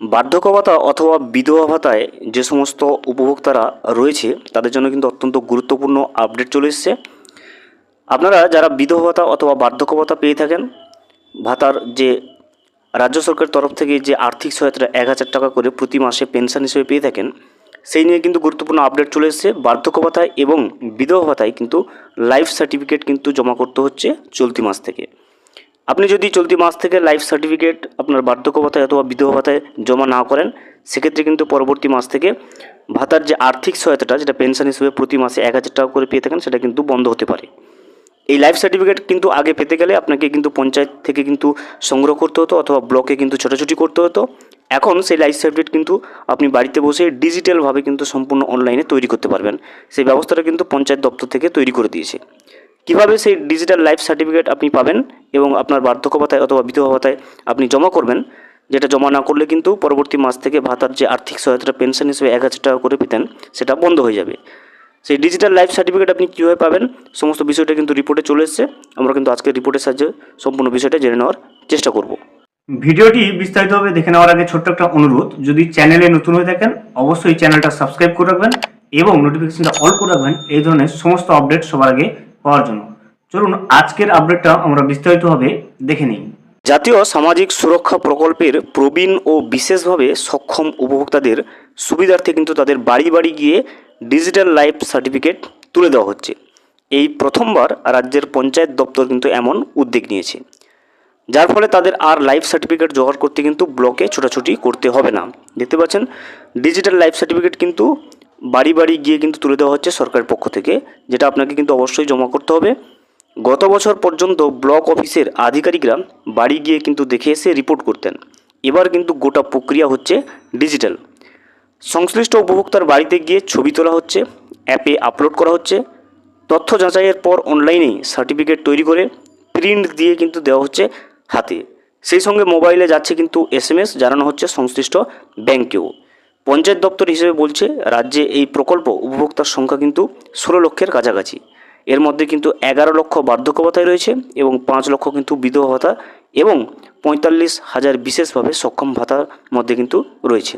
বার্ধক্য ভাতা অথবা বিধবা ভাতায় যে সমস্ত উপভোক্তারা রয়েছে, তাদের জন্য কিন্তু অত্যন্ত গুরুত্বপূর্ণ আপডেট চলে এসেছে। আপনারা যারা বিধবা ভাতা অথবা বার্ধক্য ভাতা পেয়ে থাকেন, ভাতার যে রাজ্য সরকারের তরফ থেকে যে আর্থিক সহায়তা এক হাজার টাকা করে প্রতি মাসে পেনশন হিসেবে পেয়ে থাকেন, সেই নিয়ে কিন্তু গুরুত্বপূর্ণ আপডেট চলে এসেছে। বার্ধক্য ভাতায় এবং বিধবা ভাতায় কিন্তু লাইফ সার্টিফিকেট কিন্তু জমা করতে হচ্ছে চলতি মাস থেকে। আপনি যদি চলতি মাস থেকে লাইফ সার্টিফিকেট আপনার বার্ধক্য ভাতায় অথবা বিধবা ভাতায় জমা না করেন, সেক্ষেত্রে কিন্তু পরবর্তী মাস থেকে ভাতার যে আর্থিক সহায়তাটা, যেটা পেনশন হিসেবে প্রতি মাসে এক হাজার টাকা করে পেয়ে থাকেন, সেটা কিন্তু বন্ধ হতে পারে। এই লাইফ সার্টিফিকেট কিন্তু আগে পেতে গেলে আপনাকে কিন্তু পঞ্চায়েত থেকে কিন্তু সংগ্রহ করতে হতো অথবা ব্লকে কিন্তু ছোটাছুটি করতে হতো। এখন সেই লাইফ সার্টিফিকেট কিন্তু আপনি বাড়িতে বসে ডিজিটালভাবে কিন্তু সম্পূর্ণ অনলাইনে তৈরি করতে পারবেন। সেই ব্যবস্থাটা কিন্তু পঞ্চায়েত দপ্তর থেকে তৈরি করে দিয়েছে। কীভাবে সেই ডিজিটাল লাইফ সার্টিফিকেট আপনি পাবেন এবং আপনার বার্ধক্য ভাতায় অথবা বিধবা ভাতায় আপনি জমা করবেন, যেটা জমা না করলে কিন্তু পরবর্তী মাস থেকে ভাতার যে আর্থিক সহায়তাটা পেনশন হিসেবে এক হাজার টাকা করে পেতেন, সেটা বন্ধ হয়ে যাবে। সেই ডিজিটাল লাইফ সার্টিফিকেট আপনি কীভাবে পাবেন, সমস্ত বিষয়টা কিন্তু রিপোর্টে চলে এসেছে। আমরা কিন্তু আজকে রিপোর্টের সাহায্যে সম্পূর্ণ বিষয়টা জেনে নেওয়ার চেষ্টা করব। ভিডিওটি বিস্তারিতভাবে দেখে নেওয়ার আগে ছোট্ট একটা অনুরোধ, যদি চ্যানেলে নতুন হয়ে থাকেন, অবশ্যই চ্যানেলটা সাবস্ক্রাইব করে রাখবেন এবং নোটিফিকেশনটা অল করে রাখবেন, এই ধরনের সমস্ত আপডেট সবার আগে পাওয়ার জন্য। চলুন, আজকের আপডেটটা আমরা বিস্তারিতভাবে দেখে নিই। জাতীয় সামাজিক সুরক্ষা প্রকল্পের প্রবীণ ও বিশেষভাবে সক্ষম উপভোক্তাদের সুবিধার্থে কিন্তু তাদের বাড়ি বাড়ি গিয়ে ডিজিটাল লাইফ সার্টিফিকেট তুলে দেওয়া হচ্ছে। এই প্রথমবার রাজ্যের পঞ্চায়েত দপ্তর কিন্তু এমন উদ্যোগ নিয়েছে। যার ফলে তাদের আর লাইফ সার্টিফিকেট জোগাড় করতে কিন্তু ব্লকে ছোটাছুটি করতে হবে না। দেখতে পাচ্ছেন ডিজিটাল লাইফ সার্টিফিকেট কিন্তু বাড়ি বাড়ি গিয়ে কিন্তু তুলে দেওয়া হচ্ছে সরকারের পক্ষ থেকে, যেটা আপনাকে কিন্তু অবশ্যই জমা করতে হবে। গত বছর পর্যন্ত ব্লক অফিসের আধিকারিকরা বাড়ি গিয়ে কিন্তু দেখে এসে রিপোর্ট করতেন। এবার কিন্তু গোটা প্রক্রিয়া হচ্ছে ডিজিটাল সংশ্লিষ্ট উপভোক্তার বাড়িতে গিয়ে ছবি তোলা হচ্ছে অ্যাপে আপলোড করা হচ্ছে। তথ্য যাচাইয়ের পর অনলাইনেই সার্টিফিকেট তৈরি করে প্রিন্ট দিয়ে কিন্তু দেওয়া হচ্ছে হাতে। সেই সঙ্গে মোবাইলে যাচ্ছে কিন্তু এস এম এস জানানো হচ্ছে সংশ্লিষ্ট ব্যাংকেও পঞ্চায়েত দপ্তর হিসেবে বলছে, রাজ্যে এই প্রকল্প উপভোক্তার সংখ্যা কিন্তু ষোলো লক্ষের কাছাকাছি। এর মধ্যে কিন্তু এগারো লক্ষ বার্ধক্য ভাতায় রয়েছে এবং পাঁচ লক্ষ কিন্তু বিধবা ভাতা এবং পঁয়তাল্লিশ হাজার বিশেষভাবে সক্ষম ভাতার মধ্যে কিন্তু রয়েছে।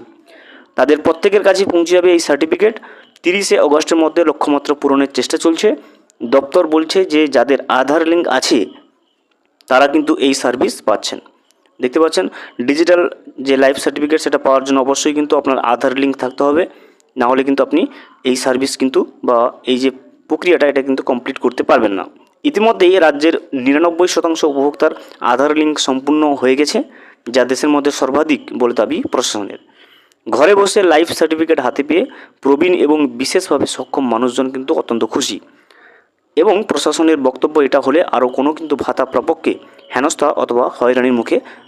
তাদের প্রত্যেকের কাছে পৌঁছে যাবে এই সার্টিফিকেট। তিরিশে অগস্টের মধ্যে লক্ষ্যমাত্রা পূরণের চেষ্টা চলছে। দপ্তর বলছে যে, যাদের আধার লিঙ্ক আছে, তারা কিন্তু এই সার্ভিস পাচ্ছেন। দেখতে পাচ্ছেন? ডিজিটাল যে লাইফ সার্টিফিকেট সেটা পাওয়ার জন্য অবশ্যই কিন্তু আপনার আধার লিঙ্ক থাকতে হবে। না হলে কিন্তু আপনি এই সার্ভিস কিন্তু বা এই যে প্রক্রিয়াটা, এটা কিন্তু কমপ্লিট করতে পারবেন না। ইতিমধ্যেই রাজ্যের নিরানব্বই শতাংশ উপভোক্তার আধার লিঙ্ক সম্পূর্ণ হয়ে গেছে, যা দেশের মধ্যে সর্বাধিক বলে দাবি প্রশাসনের। ঘরে বসে লাইফ সার্টিফিকেট হাতে পেয়ে প্রবীণ এবং বিশেষভাবে সক্ষম মানুষজন কিন্তু অত্যন্ত খুশি। এবং প্রশাসনের বক্তব্য এটা হলে আরও কোনো কিন্তু ভাতা প্রাপককে হেনস্থা অথবা হয়রানির মুখে